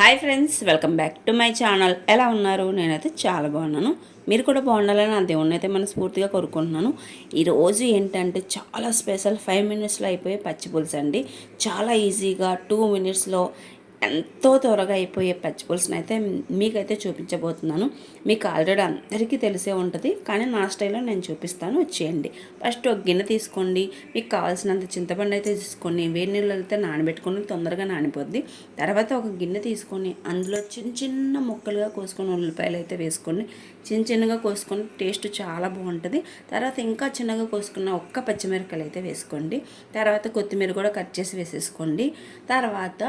Hi friends welcome back to my channel. ఎలా ఉన్నారు? నేనైతే చాలా బాగున్నాను. మీరు కూడా బాగుండాలని ఆ దేవుణ్ణి అయితే మనస్ఫూర్తిగా కోరుకుంటున్నాను. ఈరోజు ఏంటంటే చాలా స్పెషల్ ఫైవ్ మినిట్స్లో అయిపోయే పచ్చి పులుసు అండి చాలా ఈజీగా టూ మినిట్స్లో ఎంతో త్వరగా అయిపోయే పచ్చి పులుసుని అయితే మీకైతే చూపించబోతున్నాను. మీకు ఆల్రెడీ అందరికీ తెలిసే ఉంటుంది కానీ నా స్టైల్లో నేను చూపిస్తాను. వచ్చేయండి. ఫస్ట్ ఒక గిన్నె తీసుకోండి. మీకు కావాల్సినంత చింతపండు అయితే తీసుకోండి. వేడి నీళ్ళు అయితే నానబెట్టుకొని తొందరగా నానిపోద్ది. తర్వాత ఒక గిన్నె తీసుకొని అందులో చిన్న చిన్న ముక్కలుగా కోసుకొని ఉల్లిపాయలు అయితే వేసుకొని చిన్న చిన్నగా కోసుకొని టేస్ట్ చాలా బాగుంటుంది. తర్వాత ఇంకా చిన్నగా కోసుకున్న ఒక్క పచ్చిమిరపకాయలు అయితే వేసుకోండి. తర్వాత కొత్తిమీర కూడా కట్ చేసి వేసేసుకోండి. తర్వాత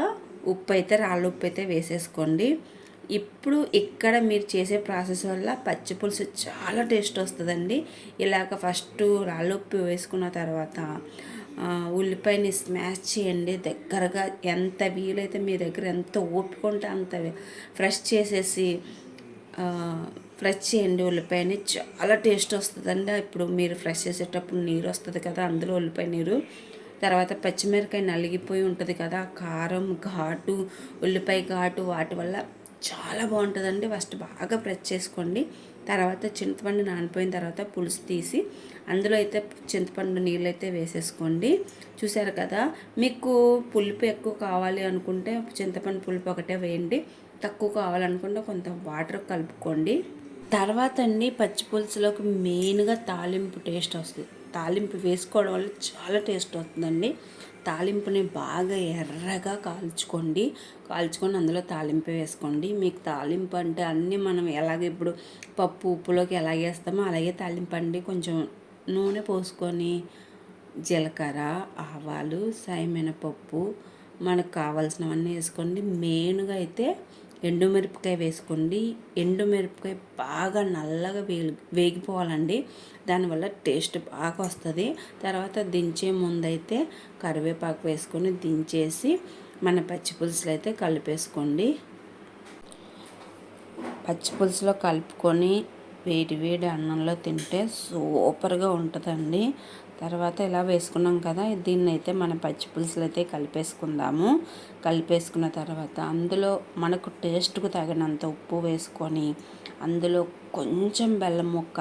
ఉప్పు అయితే రాళ్ళ ఉప్పు అయితే వేసేసుకోండి. ఇప్పుడు ఇక్కడ మీరు చేసే ప్రాసెస్ వల్ల పచ్చి పులుసు చాలా టేస్ట్ వస్తుందండి. ఇలాగ ఫస్ట్ రాళ్ళ ఉప్పు వేసుకున్న తర్వాత ఉల్లిపాయని స్మాష్ చేయండి. దగ్గరగా ఎంత వీలైతే మీ దగ్గర ఎంత ఓపుకుంటే అంత ఫ్రెష్ చేసేసి ఫ్రెష్ చేయండి. ఉల్లిపాయని చాలా టేస్ట్ వస్తుందండి. ఇప్పుడు మీరు ఫ్రెష్ చేసేటప్పుడు నీరు వస్తుంది కదా అందులో ఉల్లిపాయ నీరు తర్వాత పచ్చిమిరకాయ నలిగిపోయి ఉంటుంది కదా కారం ఘాటు ఉల్లిపాయ ఘాటు వాటి వల్ల చాలా బాగుంటుందండి. ఫస్ట్ బాగా ప్రెస్ చేసుకోండి. తర్వాత చింతపండు నానిపోయిన తర్వాత పులుసు తీసి అందులో అయితే చింతపండు నీళ్ళు అయితే వేసేసుకోండి. చూసారు కదా మీకు పులుపు ఎక్కువ కావాలి అనుకుంటే చింతపండు పులుపు ఒకటే వేయండి. తక్కువ కావాలనుకుంటే కొంత వాటర్ కలుపుకోండి. తర్వాత అండి పచ్చి పులుసులోకి మెయిన్గా తాలింపు టేస్ట్ వస్తుంది. తాలింపు వేసుకోవడం వల్ల చాలా టేస్ట్ వస్తుందండి. తాలింపుని బాగా ఎర్రగా కాల్చుకోండి. కాల్చుకొని అందులో తాలింపు వేసుకోండి. మీకు తాలింపు అంటే అన్నీ మనం ఎలాగ ఇప్పుడు పప్పు ఉప్పులోకి ఎలా వేస్తామో అలాగే తాలింపు అండి. కొంచెం నూనె పోసుకొని జీలకర్ర ఆవాలు సాయమినపప్పు మనకు కావాల్సినవన్నీ వేసుకోండి. మెయిన్గా అయితే ఎండుమిరపకాయ వేసుకోండి. ఎండుమిరపకాయ బాగా నల్లగా వేగి వేగిపోవాలండి. దానివల్ల టేస్ట్ బాగా వస్తుంది. తర్వాత దించే ముందైతే కరివేపాకు వేసుకొని దించేసి మన పచ్చి పులుసులు అయితే కలిపేసుకోండి. పచ్చి పులుసులో కలుపుకొని వేడి వేడి అన్నంలో తింటే సూపర్గా ఉంటుందండి. తర్వాత ఇలా వేసుకున్నాం కదా దీన్ని అయితే మన పచ్చి పులుసులు అయితే కలిపేసుకుందాము. కలిపేసుకున్న తర్వాత అందులో మనకు టేస్ట్కు తగినంత ఉప్పు వేసుకొని అందులో కొంచెం బెల్లం ముక్క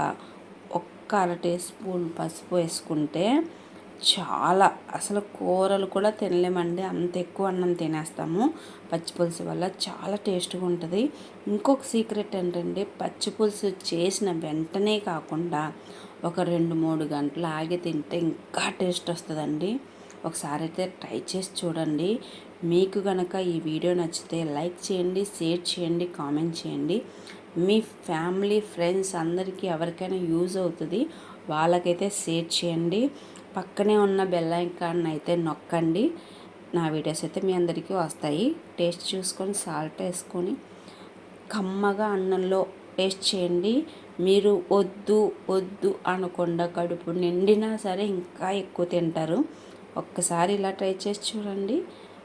ఒక్క అర టీ స్పూన్ పసుపు వేసుకుంటే చాలా అసలు కూరలు కూడా తినలేమండి అంత ఎక్కువ అన్నం తినేస్తాము. పచ్చి పులుసు వల్ల చాలా టేస్ట్గా ఉంటుంది. ఇంకొక సీక్రెట్ ఏంటంటే పచ్చి పులుసు చేసిన వెంటనే కాకుండా ఒక రెండు మూడు గంటలు ఆగి తింటే ఇంకా టేస్ట్ వస్తుందండి. ఒకసారి అయితే ట్రై చేసి చూడండి. మీకు కనుక ఈ వీడియో నచ్చితే లైక్ చేయండి షేర్ చేయండి కామెంట్ చేయండి. మీ ఫ్యామిలీ ఫ్రెండ్స్ అందరికీ ఎవరికైనా యూజ్ అవుతుంది వాళ్ళకైతే షేర్ చేయండి. పక్కనే ఉన్న బెల్ ఐకాన్ అయితే నొక్కండి. నా వీడియోస్ అయితే మీ అందరికీ వస్తాయి. టేస్ట్ చూసుకొని సాల్ట్ వేసుకొని కమ్మగా అన్నంలో టేస్ట్ చేయండి. మీరు వద్దు వద్దు అనకుండా కడుపు నిండినా సరే ఇంకా ఎక్కువ తింటారు. ఒక్కసారి ఇలా ట్రై చేసి చూడండి.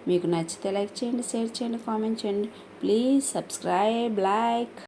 మీకు నచ్చితే లైక్ చేయండి షేర్ చేయండి కామెంట్ చేయండి. Please subscribe like.